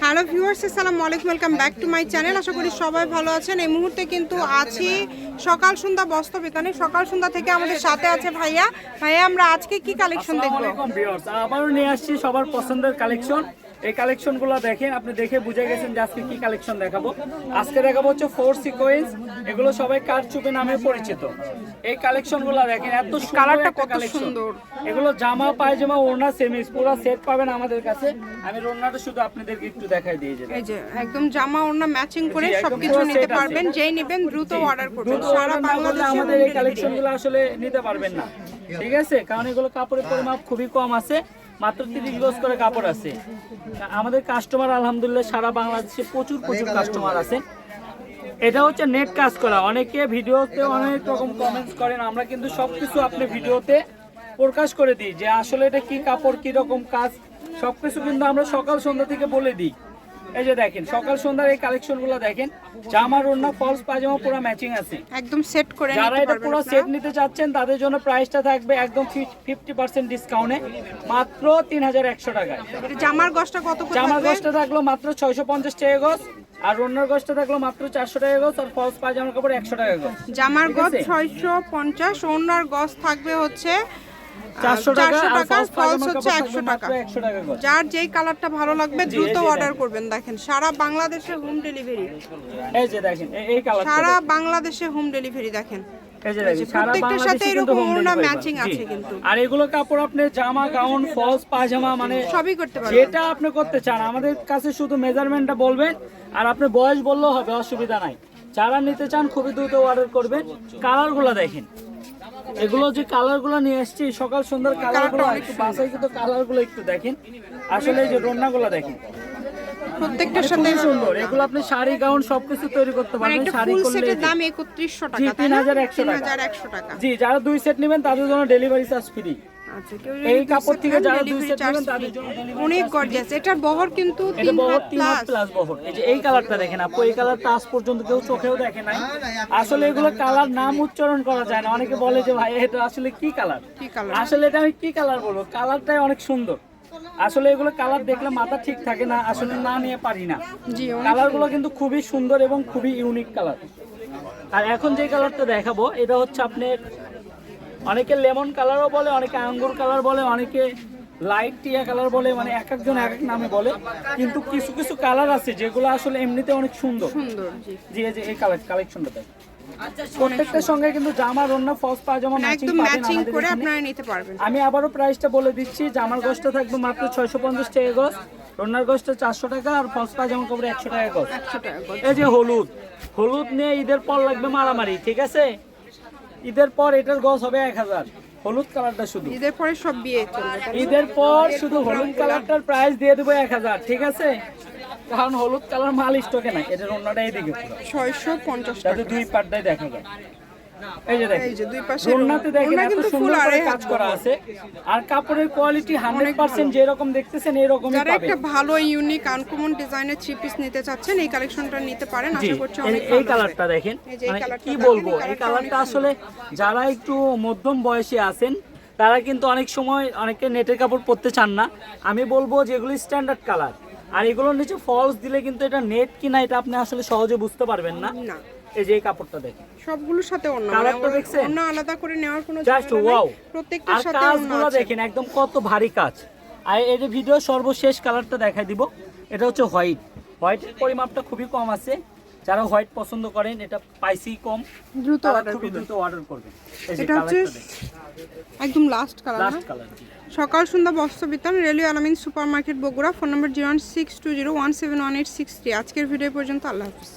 Hello viewers, আসসালামু আলাইকুম, welcome back to my channel. আশা করি সবাই ভালো আছেন। এই মুহূর্তে কিন্তু আছি সকাল সন্ধ্যা বস্ত্র বিতানে সকাল সন্ধ্যা থেকে আমাদের সাথে আছে ভাইয়া। ভাইয়া, আমরা আজকে কি কালেকশন দেখব? আবারও নিয়ে আসছি সবার পছন্দের কালেকশন এই কালেকশনগুলো দেখেন আপনি দেখে বুঝে গেছেন যে আজকে কি কালেকশন দেখাবো। আজকে দেখাবো হচ্ছে ফোর সিকোয়েন্স এগুলো সবাই কারচুপি নামে পরিচিত। এই কালেকশনগুলো দেখেন এত কালারটা কত সুন্দর। এগুলো জামা পায়জামা ওড়না সেমিস পুরো সেট পাবেন আমাদের কাছে। আমি ওড়নাটা শুধু আপনাদেরকে একটু দেখাই দিয়ে যাব এই যে একদম জামা ওড়না ম্যাচিং করে সবকিছু নিতে পারবেন যেই নেবেন দ্রুত অর্ডার করবেন। সারা বাংলাদেশে আমাদের এই delivery। কালেকশনগুলো আসলে নিতে পারবেন না। ঠিক আছে? কারণ এগুলো কাপড়ের পরিমাপ খুবই কম আছে। মাত্র তিরিশ গজ করে কাপড় আছে। আমাদের কাস্টমার আলহামদুলিল্লাহ, সারা বাংলাদেশে প্রচুর প্রচুর কাস্টমার আছে। এটা হচ্ছে নেট কাজ করা। অনেকে ভিডিওতে অনেক রকম কমেন্টস করেন। আমরা কিন্তু সব কিছু আপনি ভিডিওতে প্রকাশ করে দিই যে আসলে এটা কি কাপড়, কি রকম কাজ, সবকিছু কিন্তু আমরা সকাল সন্ধ্যা থেকে বলে দিই। এই যে দেখেন সকাল সন্ধ্যার এই কালেকশনগুলো দেখেন জামার ওড়না ফলস পায়জামা পুরো ম্যাচিং আছে একদম সেট করে যারা এটা পুরো সেট নিতে চাচ্ছেন তাদের জন্য প্রাইসটা থাকবে একদম ফিফটি পার্সেন্ট ডিসকাউন্টে মাত্র তিন হাজার একশো টাকায় এটা জামার গসটা কত করে জামার? গজটা থাকল মাত্র ছয়শো পঞ্চাশ টাকা গজ আর অন্যর গজটা থাকল মাত্র চারশো টাকা গজ আর ফলস পায়জামার কাপড় একশো টাকা গজ জামার? ছয়শো পঞ্চাশ ওনার গজ থাকবে হচ্ছে চারশো টাকা ফলস হচ্ছে একশো টাকা। যার যেই কালারটা ভালো লাগবে দ্রুত অর্ডার করবেন দেখেন। সারা বাংলাদেশে হোম ডেলিভারি এই যে দেখেন এই কালার সারা বাংলাদেশে হোম ডেলিভারি দেখেন। এই যে প্রত্যেকটার সাথে এরকম ওড়না ডেলিভারি আছে কিন্তু। আর এগুলো কাপড় আপনি জামা গাউন ফলস পায়জামা মানে সবই করতে পারবেন। যেটা আপনি করতে চান আমাদের কাছে শুধু মেজারমেন্টটা বলবেন। আর আপনি বয়স বললেও হবে অসুবিধা নাই। যারা নিতে চান খুবই দ্রুত অর্ডার করবেন। কালারগুলো দেখেন। এগুলো যে কালারগুলো নিয়ে আসছি সকাল সন্ধ্যার কালারগুলো একটু বাসাই কিন্তু কালারগুলো একটু দেখেন। আসলে এই যে রন্নাগুলো দেখেন। প্রত্যেকটার সাথে সুন্দর। এগুলো আপনি শাড়ি গাউন সবকিছু তৈরি করতে পারবেন। একটা শাড়ি ফুল করলে সেটের দাম একত্রিশশো জি, টাকা তাই না? 3100 টাকা। 3100 টাকা। জি যারা দুই সেট নেবেন তাদের জন্য ডেলিভারি চার্জ ফ্রি আচ্ছা কেউ এই কাপড় থেকে যারা দুই সেট নেবেন তাদের জন্য অনেক গর্জিয়াস এটার বহর কিন্তু এটা হাত প্লাস প্লাস বহর। এই যে এই কালারটা দেখেন আপু এই কালারটা আজ পর্যন্ত কেউ চোখেও দেখে নাই। আসলে এগুলো কালার নাম উচ্চারণ করা যায় না। অনেকে বলে যে ভাই এটা আসলে কি কালার কি কালার আসলে এটা আমি কি কালার বলব? কালারটাই অনেক সুন্দর। আসলে এগুলো কালার দেখলে মাথা ঠিক থাকে না আসলে না নিয়ে পারি না। কালারগুলো কিন্তু খুবই সুন্দর এবং খুবই ইউনিক কালার আর এখন যে কালারটা দেখাবো এটা হচ্ছে আপনার অনেকে লেমন কালারও বলে অনেকে আঙ্গুর কালার বলে অনেকে লাইট টিয়া কালার বলে মানে এক একজন এক এক নামে বলে। কিন্তু কিছু কিছু কালার আছে যেগুলো আসলে এমনিতে অনেক সুন্দর। সুন্দর জি। জি এই যে এই কালার কালেকশনটা দেখ। প্রত্যেকটার সঙ্গে কিন্তু জামা রন্না ফলস পায়জামা মানে ম্যাচিং ম্যাচিং করে আপনারা নিতে পারবেন। আমি আবারও প্রাইসটা বলে দিচ্ছি। জামার গোষ্ঠটা থাকবে মাত্র ছয়শো পঞ্চাশ টাকা গজ রন্নার গোষ্ঠটা চারশো টাকা আর ফলস পায়জামা কাপড় একশো টাকা গজ একশো টাকা করে। এই যে হলুদ হলুদ নিয়ে ঈদের পর লাগবে মারামারি ঠিক আছে? ঈদের পর এটার গজ হবে এক হাজার। হলুদ কালারটা শুধু। ঈদের পরে সব বিয়ে? ঈদের পর শুধু হলুদ কালারটার প্রাইস দিয়ে দেবো এক হাজার ঠিক আছে? কারণ হলুদ কালার মাল স্টকে না এটার অন্যটাই দেখে। ছয়শো পঞ্চাশ দুই পার্টটাই দেখা যায়। এই যে দেখেন এই যে দুই পাশে রোনাতে দেখেন এত সুন্দর করে কাজ করা আছে। আর কাপড়ের কোয়ালিটি হান্ড্রেড পার্সেন্ট যেরকম দেখতেছেন এরকমই পাবেন। একটা ভালো ইউনিক আনকমন ডিজাইনের থ্রি পিস নিতে চাচ্ছেন এই কালেকশনটা নিতে পারেন আশা করছি অনেক এই কালারটা দেখেন। মানে কি বলব এই কালারটা আসলে যারা একটু মধ্যম বয়সে আছেন তারা কিন্তু অনেক সময় অনেকে নেটের কাপড় পরতে চান না। আমি বলব যেগুলি স্ট্যান্ডার্ড কালার আর এগুলোর নিচে ফলস দিলে কিন্তু এটা নেট কিনা এটা আপনি আসলে সহজে বুঝতে পারবেন না। না। এই যে এই কাপড়টা দেখেন। সবগুলোর সাথে অন্য কালারটা দেখছেন? আলাদা করে নেওয়ার কোনো জাস্ট ওয়াও প্রত্যেকটার সাথে দেখেন একদম কত ভারী কাজ। আর এই যে ভিডিও সর্বশেষ কালারটা দেখাই দিব। এটা হচ্ছে হোয়াইট হোয়াইটের পরিমাপটা খুবই কম আছে। যারা হোয়াইট পছন্দ করেন এটা পাইসি কম। দ্রুত অর্ডার করবেন। দ্রুত অর্ডার করবেন। এটা হচ্ছে একদম লাস্ট কালার লাস্ট কালার সকাল সন্ধ্যা বস্ত্র বিতান railway Alamin super market Bogura phone number zero six two zero one seven one eight six three. আজকের ভিডিও পর্যন্ত আল্লাহ হাফিজ।